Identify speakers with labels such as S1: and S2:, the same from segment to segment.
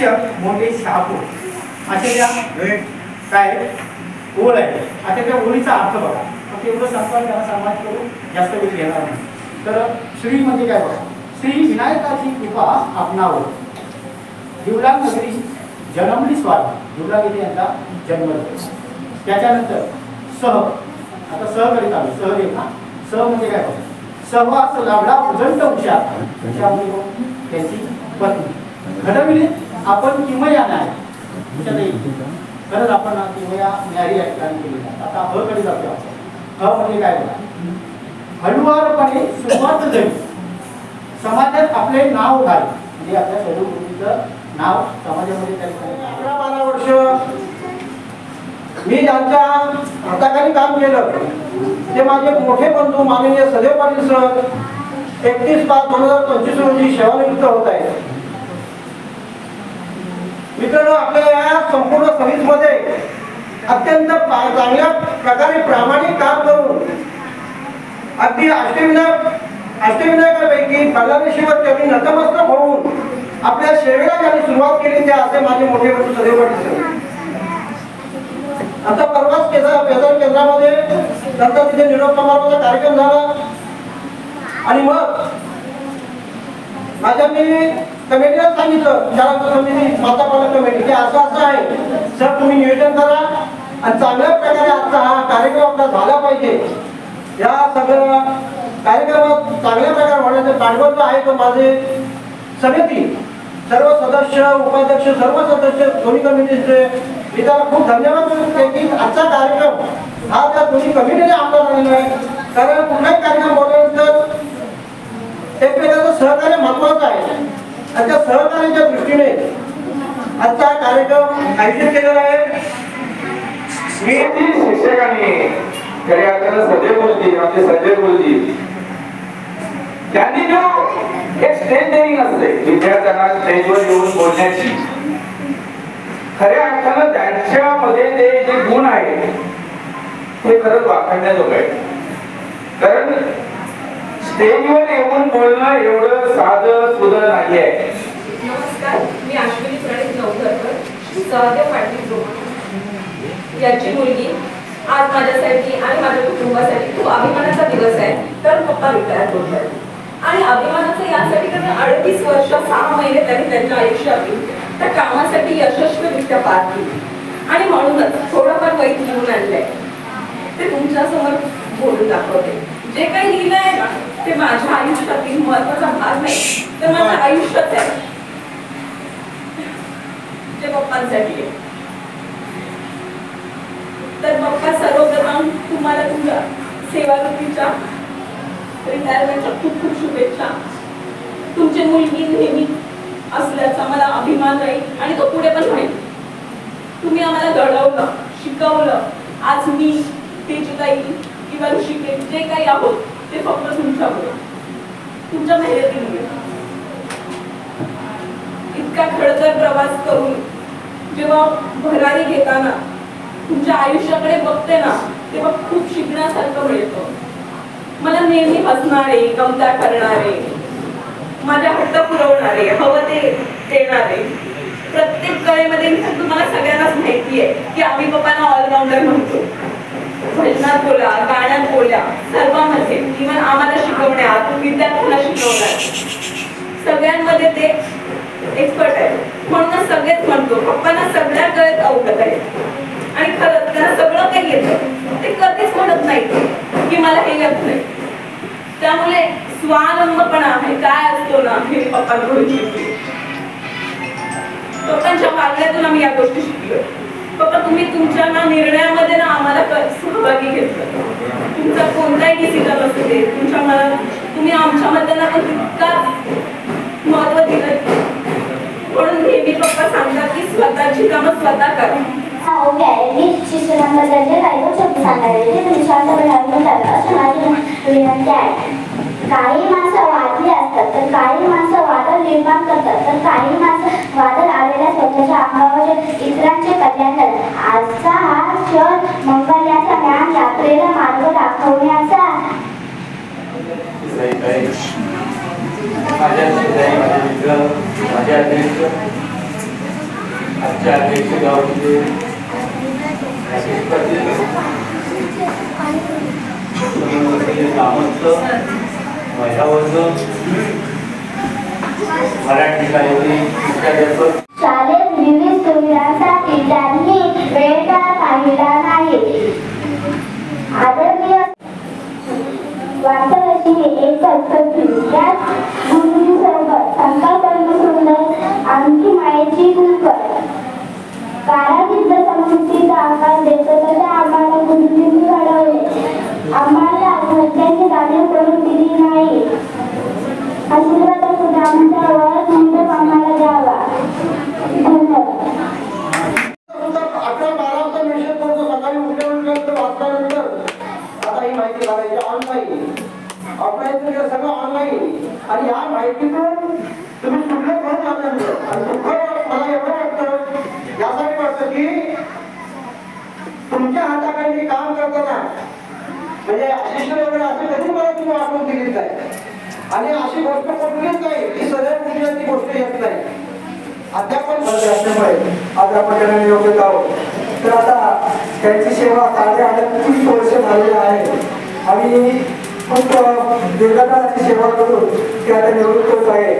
S1: चाकू अशा ज्या काय ओळ आहे. आता त्या ओळीचा अर्थ बघा. मग एवढं आणि त्यांना समाज करून जास्त वेळ घेणार नाही. तर श्री म्हणजे काय बघा? श्री विनायकाची कृपा आपणावर. जीवलाग नगरी जन्मली स्वामी. जीवलाग येथे यांचा जन्म. त्याच्यानंतर सह. आता सह करीत आलो सह ना? सह म्हणजे काय बघा? सहवास लाभला उदंड उषा? त्यांची पत्नी. घडविले आपण किमया नाही. खरंच आपण किमया न्यारी या ठिकाणी केली आता ह कडे जातो आपण. ह म्हणजे काय बघा? हळूवारपणे सुरुवात झाली. समाजात आपले नाव घाल म्हणजे आपल्या सैनिकांचं नाव समाजामध्ये
S2: अकरा बारा वर्ष. मी ज्यांच्या हाताखाली काम केलं. ते माझे मोठे बंधू माननीय सदैव पाटील सर एकतीस पाच दोन हजार पंचवीस रोजी सेवानिवृत्त होत आहेत. मित्रांनो आपल्या या संपूर्ण सर्व्हिसमध्ये अत्यंत चांगल्या प्रकारे प्रामाणिक काम करून अगदी अष्टविनायक अष्टविनायकापैकी बल्लारेश्वर त्यांनी नतमस्तक होऊन आपल्या सेवेला ज्यांनी सुरुवात केली त्या असे माझे मोठे बंधू सदैव पाटील आता परवाच केदार केंद्रामध्ये नंतर तिथे निरोप समारोहाचा कार्यक्रम झाला. आणि मग माझ्या मी कमिटीला सांगितलं. शाळा समिती माता पालक कमिटी की असं असं आहे. सर तुम्ही नियोजन करा. आणि चांगल्या प्रकारे आजचा हा कार्यक्रम आपला झाला पाहिजे. या सगळ्या कार्यक्रमात चांगल्या प्रकारे होण्याचं पाठबळ जो आहे तो माझे समिती सर्व सदस्य उपाध्यक्ष सर्व सदस्य दोन्ही कमिटीचे मी त्याला खूप धन्यवाद देतो. की आजचा कार्यक्रम हा त्या दोन्ही कमिटीने आमदार झालेला आहे. कारण कुठलाही कार्यक्रम बोलल्यानंतर एकमेकांचं सहकार्य महत्वाचं आहे. आणि त्या सहकार्याच्या दृष्टीने आजचा कार्यक्रम आयोजित केलेला आहे.
S3: मी ती शिक्षकांनी खऱ्या अर्थानं संजय गुरुजी आमचे संजय बोलजी त्यांनी जो एक स्टेज ट्रेनिंग असते विद्यार्थ्यांना स्टेजवर येऊन बोलण्याची खऱ्या अर्थानं त्यांच्यामध्ये ते जे गुण आहेत ते खरंच वाखाणण्याजोग आहे कारण स्टेजवर येऊन बोलणं एवढं साधं सुधं नाही आहे.
S4: नमस्कार मी अश्विनी प्रणित नवघरकर सहदेव पाटील जोग याची मुलगी. आज माझ्यासाठी आणि माझ्या कुटुंबासाठी खूप अभिमानाचा दिवस आहे. तर पप्पा रिटायर होत आहेत आणि अभिमानाचं यासाठी कारण अडतीस वर्ष सहा महिने त्यांनी त्यांच्या आयुष्यातील त्या कामासाठी यशस्वीरित्या पार केली. आणि म्हणूनच थोडंफार वैध घेऊन आणलंय. ते तुमच्यासमोर बोलून दाखवते. जे काही लिहिलं आहे ना ते माझ्या आयुष्यातील महत्त्वाचा भाग नाही. तर माझं आयुष्यच आहे. ते पप्पांसाठी. तर पप्पा सर्वप्रथम तुम्हाला तुमच्या सेवाकृतीच्या रिटायरमेंटच्या खूप खूप शुभेच्छा. तुमची मुलगी नेहमी असल्याचा मला अभिमान राहील आणि तो पुढे पण राहील. तुम्ही आम्हाला घडवलं शिकवलं. आज मी तेजताई किंवा ऋषिकेश जे काही आहोत ते फक्त तुमच्यामुळे तुमच्या मेहनतीमुळे इतका खडतर प्रवास करून जेव्हा भरारी घेताना तुमच्या आयुष्याकडे बघते ना तेव्हा खूप शिकण्यासारखं मिळतं. मला नेहमी हसणारे गमता करणारे माझ्या हट्ट पुरवणारे हवं ते देणारे. प्रत्येक कळेमध्ये तुम्हाला सगळ्यांनाच माहिती आहे की आम्ही पप्पांना ऑलराऊंडर म्हणून भजनात बोला गाण्यात बोला सर्वांमध्ये इव्हन आम्हाला शिकवण्यात विद्यार्थ्यांना शिकवण्यात सगळ्यांमध्ये ते एक्सपर्ट आहे म्हणून सगळेच म्हणतो पप्पांना सगळ्या कळत अवगत आहे आणि खरंच त्यांना सगळं काही येतं. ते कधीच म्हणत नाही की मला हे येत नाही. त्यामुळे स्वावलंबपणा हे काय असतो ना हे पप्पांकडून शिकले पप्पांच्या मागण्यातून आम्ही या गोष्टी शिकलो पप्पा तुम्ही तुमच्या ना निर्णयामध्ये ना आम्हाला सहभागी घेतलं. तुमचा कोणताही डिसिजन असू दे तुमच्या मला तुम्ही आमच्या मतांना पण तितका महत्त्व दिलं. म्हणून नेहमी पप्पा सांगतात की स्वतःची कामं स्वतः करा.
S5: काही काही माणसं वादली असतात तर काही माणसं वादळ निर्माण करतात. दाखवण्याचा
S3: माझ्या शेजारी माझे मित्र माझे
S6: अध्यक्ष गावाचे महिला वर्ग मराठी शाळेतील मुख्याध्यापक
S5: विविध सुविधांसाठी त्यांनी वेळ का पाहिला नाही. एक संस्कृती संकल्पना सुंदर आमची मायेची कुलकर कारागीर संस्कृतीचा आकार देतो तसे आम्हाला गुरुजींनी घडवले आम्हाला घरच्यांची जाणीव करून दिली
S2: काम करताना. म्हणजे अशिष्ट वगैरे असं कधी मला तुम्ही वाटून दिलीच नाही. आणि अशी गोष्ट कुठलीच नाही. की सगळ्या कुठल्या ती गोष्ट येत नाही. अध्यापन असल्यामुळे आज आपण त्यांना योग्य आहोत तर आता त्यांची सेवा साडे अडतीस वर्ष झालेली आहे. आणि खूप दीर्घकाळाची सेवा करून ते आता निवृत्त होत आहे.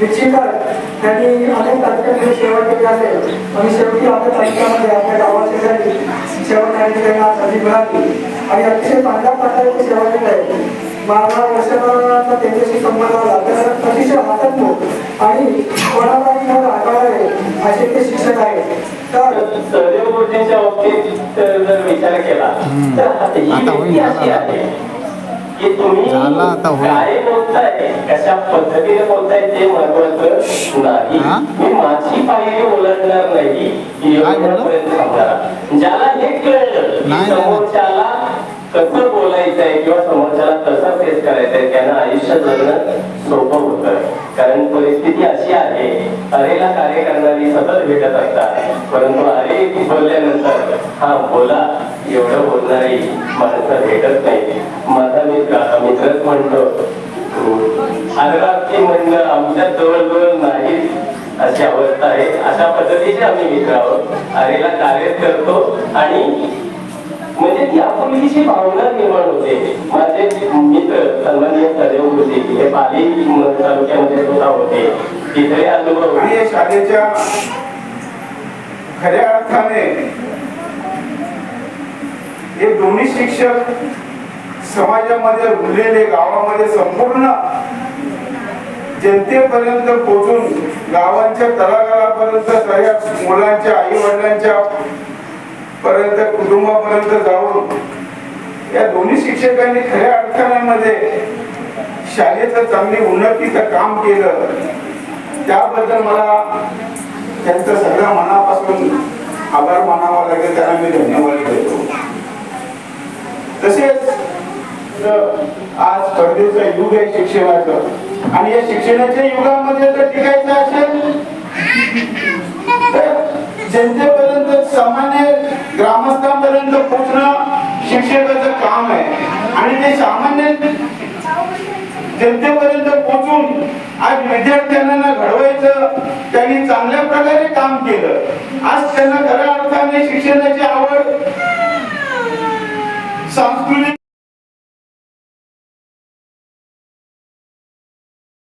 S2: निश्चितच त्यांनी अनेक तालुक्यामध्ये सेवा केली असेल. आणि शेवटी आपल्या तालुक्यामध्ये आपल्या गावाशेजारी सेवा करण्याची त्यांना संधी मिळाली. आणि अतिशय चांगल्या प्रकारे ते सेवा केली आहे. बारा वर्षाचा त्यांच्याशी संबंध आला. तर अतिशय हसतमुख आणि कोणालाही न रागवणारे असे ते शिक्षक आहेत. तर
S6: सहदेव गोष्टींच्या बाबतीत जर विचार केला तर ही व्यक्ती अशी आहे.
S7: झाला आता
S6: बोलताय? कशा पद्धतीने बोलताय ते महत्वाचं नाही.
S7: हा?
S6: मी माझी पायरी ओलांडणार नाही? एवढ्यापर्यंत ज्याला हे कळलं. समोरच्याला कसं बोलायचंय किंवा समोरच्याला कसं फेस करायचंय त्यांना आयुष्य जगणं सोपं होतं. कारण परिस्थिती अशी आहे अरेला कार्य करणारी सतत भेटत असतात. परंतु अरे बोलल्यानंतर हा बोला. एवढं बोलणारी माणसं भेटत नाही. माझा मित्र मित्रच म्हणतो. आदराची म्हणणं आमच्या जवळजवळ नाही अशी अवस्था आहे. अशा पद्धतीचे आम्ही मित्र आहोत. आरेला कार्य करतो आणि म्हणजे ती आपुलकीची भावना निर्माण होते. माझे मित्र सन्माननीय सदैव होते. हे पाली तालुक्यामध्ये सुद्धा होते. तिथे अनुभव.
S8: शाळेच्या खऱ्या अर्थाने हे दोन्ही शिक्षक समाजामध्ये रुळलेले गावामध्ये संपूर्ण जनतेपर्यंत पोहोचून गावांच्या तळागाळापर्यंत सगळ्या मुलांच्या आई वडिलांच्या पर्यंत कुटुंबापर्यंत जाऊन या दोन्ही शिक्षकांनी खऱ्या अर्थाने शाळेचं चांगली उन्नतीचं काम केलं. त्याबद्दल मला त्यांचं सगळ्या मनापासून आभार मानावा लागेल. त्यांना मी धन्यवाद देतो. तसेच आज स्पर्धेचं युग आहे शिक्षणाचं. आणि या शिक्षणाच्या युगामध्ये जर टिकायचं असेल? तर जनतेपर्यंत सामान्य ग्रामस्थांपर्यंत पोहोचणं शिक्षकाचं काम आहे. आणि ते सामान्य जनतेपर्यंत पोहोचून आज विद्यार्थ्यांना घडवायचं त्यांनी चांगल्या प्रकारे काम केलं. आज त्यांना खऱ्या अर्थाने शिक्षणाची आवड